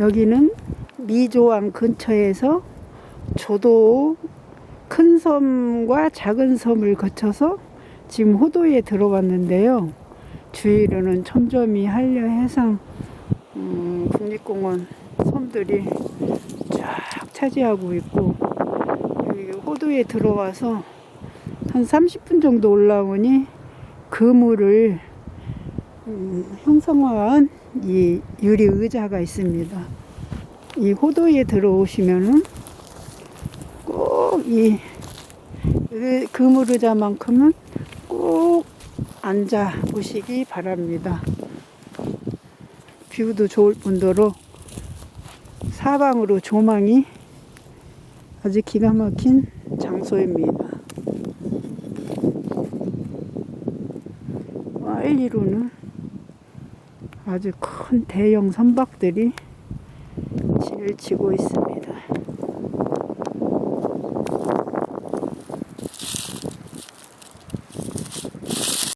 여기는 미조항 근처에서 조도 큰 섬과 작은 섬을 거쳐서 지금 호도에 들어왔는데요. 주위로는 첨점이 한려 해상 음, 국립공원 섬들이 쫙 차지하고 있고 여기 호도에 들어와서 한 30분 정도 올라오니 그물을 음, 형성한 이 유리 의자가 있습니다. 이 호도에 들어오시면은 꼭이 그물 의자만큼은 꼭 앉아 보시기 바랍니다. 뷰도 좋을 뿐더러 사방으로 조망이 아주 기가 막힌 장소입니다. 와일리로는 아주 큰 대형 선박들이 진을 치고 있습니다.